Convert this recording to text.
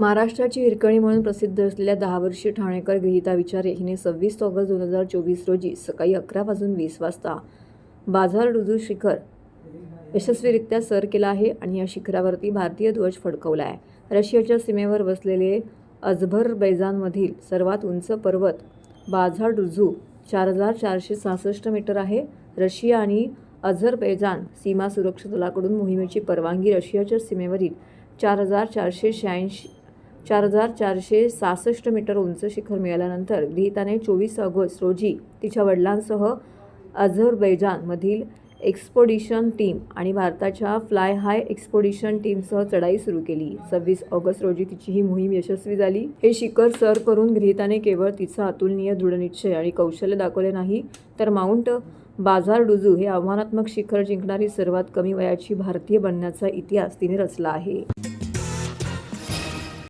महाराष्ट्राची हिरकणी म्हणून प्रसिद्ध असलेल्या दहा वर्षीय ठाणेकर गीता विचारे हिने सव्वीस ऑगस्ट दोन हजार चोवीस रोजी सकाळी अकरा वाजून वीस वाजता बाजार रुजू शिखर यशस्वीरित्या सर केला आहे आणि या शिखरावरती भारतीय ध्वज फडकवला आहे रशियाच्या सीमेवर वसलेले अझरबैजानमधील सर्वात उंच पर्वत बाझार डुझू चार हजार चारशे सहासष्ट मीटर आहे. रशिया आणि अझरबैजान सीमा सुरक्षा दलाकडून मोहिमेची परवानगी रशियाच्या सीमेवरील चार हजार चारशे शहाऐंशी चार हजार चारशे सहासष्ट मीटर उंच शिखर मिळाल्यानंतर गृहिताने चोवीस ऑगस्ट रोजी तिच्या वडिलांसह अझरबैजानमधील एक्सपोडिशन टीम आणि भारताच्या फ्लाय हाय एक्सपोडिशन टीमसह चढाई सुरू केली. सव्वीस ऑगस्ट रोजी तिची ही मोहीम यशस्वी झाली. हे शिखर सर करून गृहिताने केवळ तिचा अतुलनीय दृढनिश्चय आणि कौशल्य दाखवले नाही तर माउंट बाजार डुजू हे आव्हानात्मक शिखर जिंकणारी सर्वात कमी वयाची भारतीय बनण्याचा इतिहास तिने रचला आहे.